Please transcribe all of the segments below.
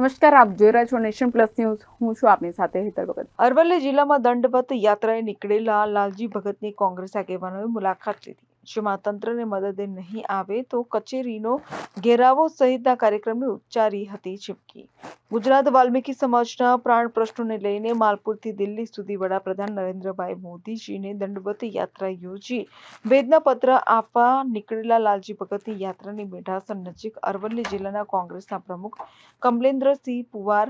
નમસ્કાર, આપ જોઈ રહ્યા છો નેશન પ્લસ ન્યૂઝ. હું છું આપની સાથે હેતર ભગત. અરવલ્લી જિલ્લામાં દંડવત યાત્રાએ નીકળેલા લાલજી ભગતની કોંગ્રેસ આગેવાનોએ મુલાકાત લીધી. જેમાં તંત્રને મદદે નહીં આવે તો કચેરીનો ઘેરાવો સહિતના કાર્યક્રમને ઉચ્ચારી હતી ચીમકી. ગુજરાત વાલ્મીકી સમાજના પ્રાણ પ્રશ્નોને લઈને માલપુરથી દિલ્હી સુધી વડાપ્રધાન નરેન્દ્રભાઈ મોદીજીને દંડવત યાત્રા યોજી વેદના પત્ર આપવા નીકળેલા લાલજી ભગતની યાત્રાની મેઢાસણ નજીક અરવલ્લી જિલ્લાના કોંગ્રેસના પ્રમુખ કમલેન્દ્રસિંહ પુવાર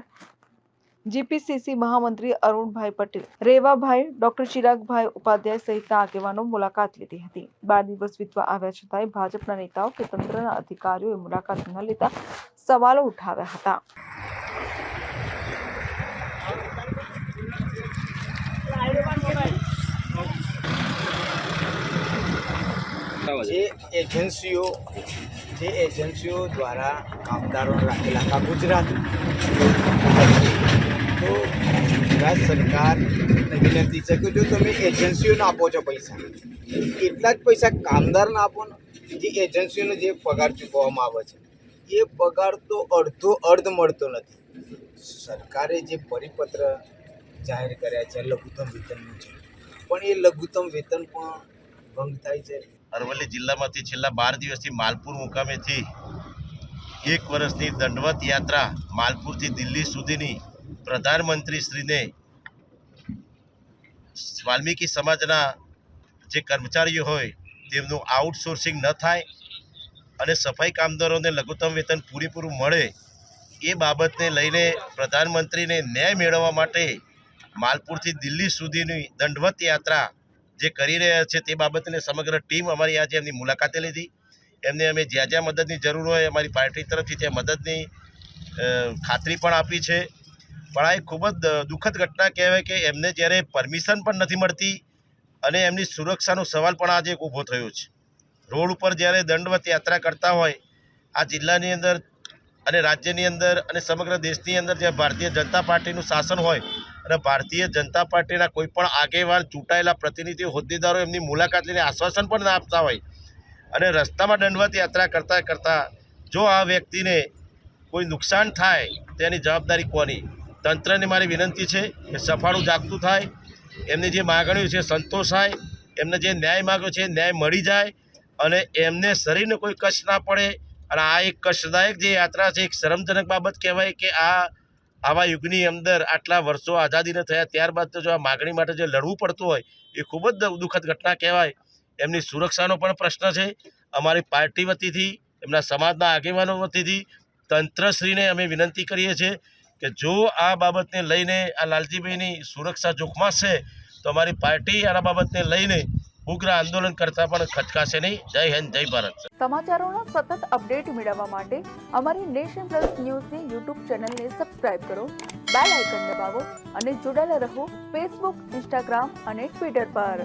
જીપીસીસી મહામંત્રી અરુણભાઈ પટેલ રેવાભાઈ ડોક્ટર ચિરાગભાઈ ઉપાધ્યાય સહિતના આગેવાનો મુલાકાત લીધી હતી બાર દિવસ વીતવા આવ્યા છતાંય ભાજપના નેતાઓ કે તંત્રના અધિકારીઓએ મુલાકાત ન લેતા સવાલો ઉઠાવ્યા હતા જે એજન્સીઓ જે એજન્સીઓ દ્વારા કામદારોને રાખેલા આખા ગુજરાતમાં તો ગુજરાત સરકારને વિનંતી છે કે જો તમે એજન્સીઓને આપો છો પૈસા, એટલા જ પૈસા કામદારને આપો ને, જે એજન્સીઓને જે પગાર ચૂકવવામાં આવે છે, એ પગાર તો અડધો અર્ધ મળતો નથી. સરકારે જે પરિપત્ર જાહેર કર્યા છે, લઘુત્તમ વેતનનું છે, પણ એ લઘુત્તમ વેતન પણ ભંગ થાય છે. અરવલ્લી જિલ્લામાંથી છેલ્લા બાર દિવસથી માલપુર મુકામેથી એક વર્ષની દંડવત યાત્રા માલપુરથી દિલ્હી સુધીની પ્રધાનમંત્રી શ્રીને વાલ્મીકી સમાજના જે કર્મચારીઓ હોય, તેમનું આઉટસોર્સિંગ ન થાય અને સફાઈ કામદારોને લઘુત્તમ વેતન પૂરેપૂરું મળે, એ બાબતને લઈને પ્રધાનમંત્રીને ન્યાય મેળવવા માટે માલપુરથી દિલ્હી સુધીની દંડવત યાત્રા જે કરી રહ્યા છે તે બાબતને સમગ્ર ટીમ અમારી આજે એમની મુલાકાતે લીધી. એમને અમે જ્યાં જ્યાં મદદની જરૂર હોય અમારી પાર્ટી તરફથી ત્યાં મદદની ખાતરી પણ આપી છે. પણ આ એક ખૂબ જ દુઃખદ ઘટના કહેવાય કે એમને જ્યારે પરમિશન પણ નથી મળતી અને એમની સુરક્ષાનો સવાલ પણ આજે એક ઊભો થયો છે. રોડ ઉપર જ્યારે દંડવત યાત્રા કરતા હોય, આ જિલ્લાની અંદર અને રાજ્યની અંદર અને સમગ્ર દેશની અંદર જે ભારતીય જનતા પાર્ટીનું શાસન હોય અને ભારતીય જનતા પાર્ટીના કોઈ પણ આગેવાન ચૂંટાયેલા પ્રતિનિધિઓ, હોદ્દેદારો એમની મુલાકાત લઈને આશ્વાસન પણ ના આપતા હોય અને રસ્તામાં દંડવત યાત્રા કરતાં કરતાં જો આ વ્યક્તિને કોઈ નુકસાન થાય તેની જવાબદારી કોની? તંત્રને મારી વિનંતી છે કે સફાળું જાગતું થાય, એમની જે માગણીઓ છે સંતોષાય એમને જે ન્યાય માગ્યો છે ન્યાય મળી જાય અને એમને શરીરને કોઈ કષ્ટ ના પડે અને આ એક કષ્ટદાયક જે યાત્રા છે, એક શરમજનક બાબત કહેવાય કે આ આવા યુગની અંદર આટલા વર્ષો આઝાદીને થયા ત્યારબાદ તો જો આ માગણી માટે જે લડવું પડતું હોય એ ખૂબ જ દુઃખદ ઘટના કહેવાય. એમની સુરક્ષાનો પણ પ્રશ્ન છે. અમારી પાર્ટી વતીથી, એમના સમાજના આગેવાનો વતીથી તંત્રશ્રીને અમે વિનંતી કરીએ છીએ કે જો આ બાબતને લઈને આ લાલજીભાઈની સુરક્ષા જોખમાં છે, તો અમારી પાર્ટી આ બાબતને લઈને ઉગ્ર આંદોલન કરતા પણ ખચકાશે નહીં. જય હિન્દ, જય ભારત. સમાચારોના સતત અપડેટ મેળવવા માટે અમારી નેશન પ્લસ ન્યૂઝની યુટ્યુબ ચેનલને સબસ્ક્રાઇબ કરો, બેલ આઇકન દબાવો અને જોડાયેલા રહો ફેસબુક, ઇન્સ્ટાગ્રામ અને ટ્વિટર પર.